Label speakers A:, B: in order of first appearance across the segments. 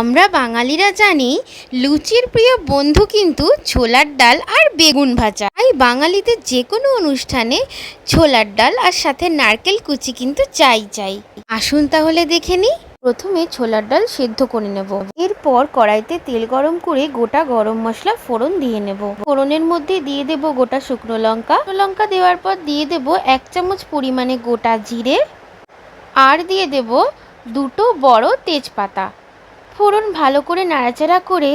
A: আমরা বাঙালিরা জানি লুচির প্রিয় বন্ধু কিন্তু ছোলার ডাল আর বেগুন ভাজা। তাই বাঙালিদের যে কোনো অনুষ্ঠানে ছোলার ডাল আর সাথে নারকেল কুচি কিন্তু চাই চাই। আসুন তাহলে দেখে নিই। প্রথমে ছোলার ডাল সেদ্ধ করে নেব। এরপর কড়াইতে তেল গরম করে গোটা গরম মশলা ফোড়ন দিয়ে নেব। ফোড়নের মধ্যে দিয়ে দেব গোটা শুকনো লঙ্কা। লঙ্কা দেওয়ার পর দিয়ে দেব এক চামচ পরিমাণে গোটা জিরে। আর দিয়ে দেব দুটো বড় তেজপাতা। ফোড়ন ভালো করে নাড়াচাড়া করে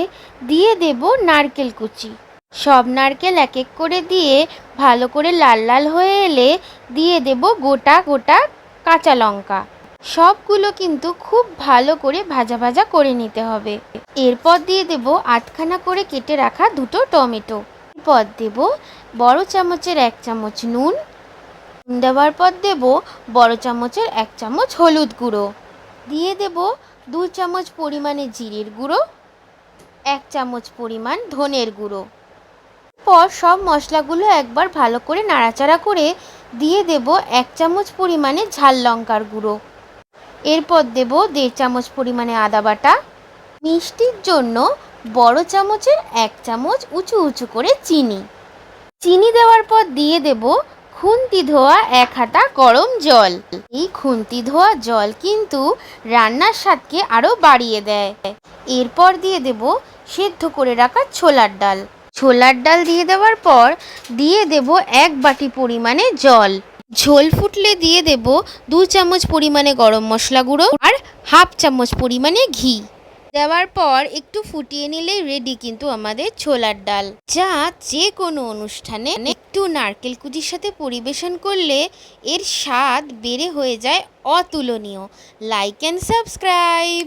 A: দিয়ে দেব নারকেল কুচি। সব নারকেল এক এক করে দিয়ে ভালো করে লাল লাল হয়ে এলে দিয়ে দেব গোটা গোটা কাঁচা লঙ্কা। সবগুলো কিন্তু খুব ভালো করে ভাজা ভাজা করে নিতে হবে। এরপর দিয়ে দেব আধখানা করে কেটে রাখা দুটো টমেটো। এরপর দেব বড় চামচের এক চামচ নুন। দেওয়ার পর দেব বড় চামচের এক চামচ হলুদ গুঁড়ো। দিয়ে দেব দু চামচ পরিমাণে জিরের গুঁড়ো, এক চামচ পরিমাণ ধনের গুঁড়ো। পর সব মশলাগুলো একবার ভালো করে নাড়াচাড়া করে দিয়ে দেব এক চামচ পরিমাণে ঝাল লঙ্কার গুঁড়ো। এরপর দেব দেড় চামচ পরিমাণে আদা বাটা। মিষ্টির জন্য বড় চামচের এক চামচ উঁচু উঁচু করে চিনি। চিনি দেওয়ার পর দিয়ে দেব খুন্তি ধোয়া এক হাতা গরম জল। এই খুন্তি ধোয়া জল কিন্তু রান্নার স্বাদকে আরও বাড়িয়ে দেয়। এরপর দিয়ে দেব সেদ্ধ করে রাখা ছোলার ডাল। ছোলার ডাল দিয়ে দেওয়ার পর দিয়ে দেব এক বাটি পরিমাণে জল। ঝোল ফুটলে দিয়ে দেব দু চামচ পরিমাণে গরম মশলা গুঁড়ো আর হাফ চামচ পরিমাণে ঘি। দেওয়ার পর একটু ফুটিয়ে নিলেই রেডি কিন্তু আমাদের ছোলার ডাল। যা যে কোনো অনুষ্ঠানে একটু নারকেল কুচির সাথে পরিবেশন করলে এর স্বাদ বেড়ে হয়ে যায় অতুলনীয়। Like and subscribe